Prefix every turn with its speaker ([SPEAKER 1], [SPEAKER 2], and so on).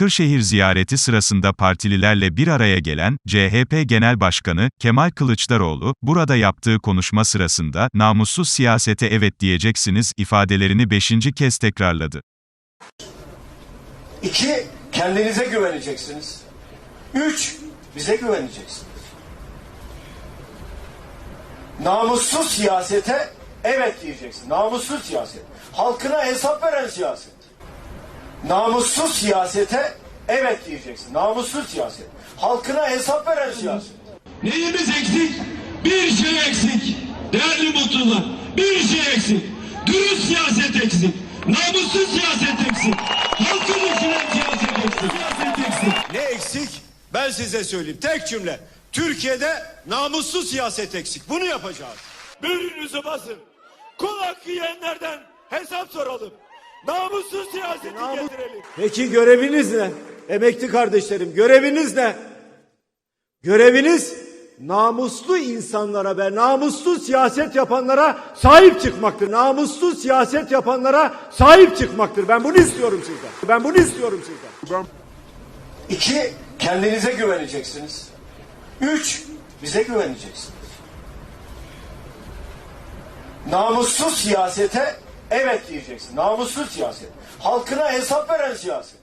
[SPEAKER 1] Kırşehir ziyareti sırasında partililerle bir araya gelen CHP Genel Başkanı Kemal Kılıçdaroğlu, burada yaptığı konuşma sırasında namussuz siyasete evet diyeceksiniz ifadelerini beşinci kez tekrarladı.
[SPEAKER 2] İki, kendinize güveneceksiniz. Üç, bize güveneceksiniz. Namussuz siyasete evet diyeceksin. Namussuz siyaset. Halkına hesap veren siyaset. Namussuz siyasete evet diyeceksin. Namussuz siyaset. Halkına hesap veren siyaset.
[SPEAKER 3] Neyimiz eksik? Bir şey eksik. Değerli mutlular, bir şey eksik. Dürüst siyaset eksik. Namussuz siyaset eksik. Halkı düşünen siyaset eksik. Siyaset eksik.
[SPEAKER 4] Ne eksik? Ben size söyleyeyim. Tek cümle. Türkiye'de namussuz siyaset eksik. Bunu yapacağız.
[SPEAKER 5] Bölünüzü basın. Kul hakkı yiyenlerden hesap soralım. Namussuz siyaseti getirelim.
[SPEAKER 4] Peki göreviniz ne? Emekli kardeşlerim göreviniz ne? Göreviniz namuslu insanlara ve namuslu siyaset yapanlara sahip çıkmaktır. Namuslu siyaset yapanlara sahip çıkmaktır. Ben bunu istiyorum sizden. Ben bunu istiyorum sizden.
[SPEAKER 2] İki, kendinize güveneceksiniz. Üç, bize güveneceksiniz. Namussuz siyasete evet diyeceksin. Namussuz siyaset. Halkına hesap veren siyaset.